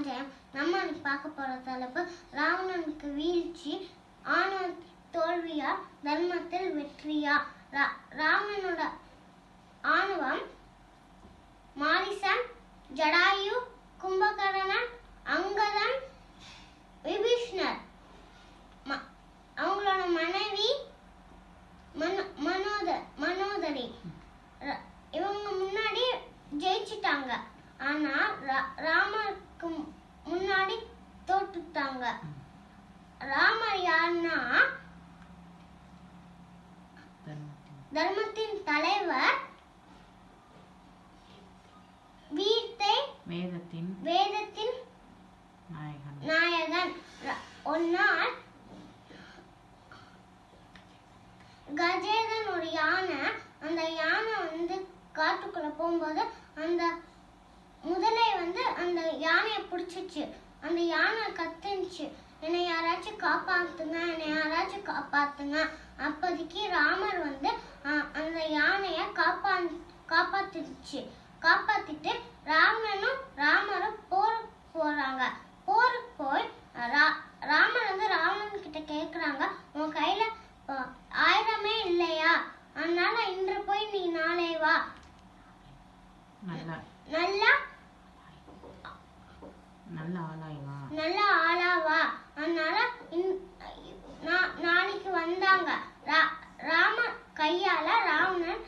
ராமாஜெயம் நம்ம பார்க்க போற தலைப்பு ராவணனுக்கு வீழ்ச்சி ஆணவ தோல்வியா தர்மத்தில் வெற்றியா? ராவணனோட ஆணவம் மாரிசன் ஜடாயு கும்பகரணன் அங்கதன் விபீஷ்ணர். அவங்களோட மனைவி மனோதர். மனோதரி இவங்க முன்னாடி ஜெயிச்சிட்டாங்க. ஆனா ரா- ராமருக்கு முன்னாடி தோத்துட்டாங்க ராமர் யாருன்னா தர்மத்தின் தலைவர் வீர்த்தை வேதத்தின் வேதத்தின் நாயகன். நாயகன். ஒரு நாள் கஜேதன் ஒரு யானை அந்த யானை வந்து காட்டுக்குள்ள போகும்போது அந்த முதலை வந்து அந்த யானையை பிடிச்சிச்சு. அந்த யானை கத்துனுச்சு. என்னை யாராச்சும் காப்பாத்துங்க என்னை யாராச்சும் காப்பாத்துங்க அப்போதைக்கு ராமர் வந்து அந்த யானைய காப்பா காப்பாத்திடுச்சு. காப்பாத்திட்டு ராவணனும் ராமரும் போருக்கு போறாங்க. போருக்கு போய் ராமர் வந்து ராவணன் கிட்ட கேக்குறாங்க. உன் கையில அஹ், ஆயுதமே இல்லையா? அதனால இன்று போய் நீ நாளை வா. நல்ல நல்லா நல்ல ஆளாய் வா நல்ல ஆளா வா அதனால நாளைக்கு வந்தாங்க. ரா- ராமர் கையால ராவணன்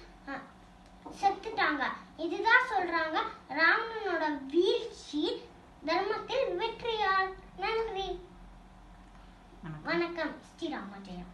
செத்துட்டாங்க. இதுதான் சொல்றாங்க ராவணனோட வீழ்ச்சி தர்மத்தில் வெற்றியால். நன்றி. வணக்கம். வணக்கம். ஸ்ரீராமஜெயம்.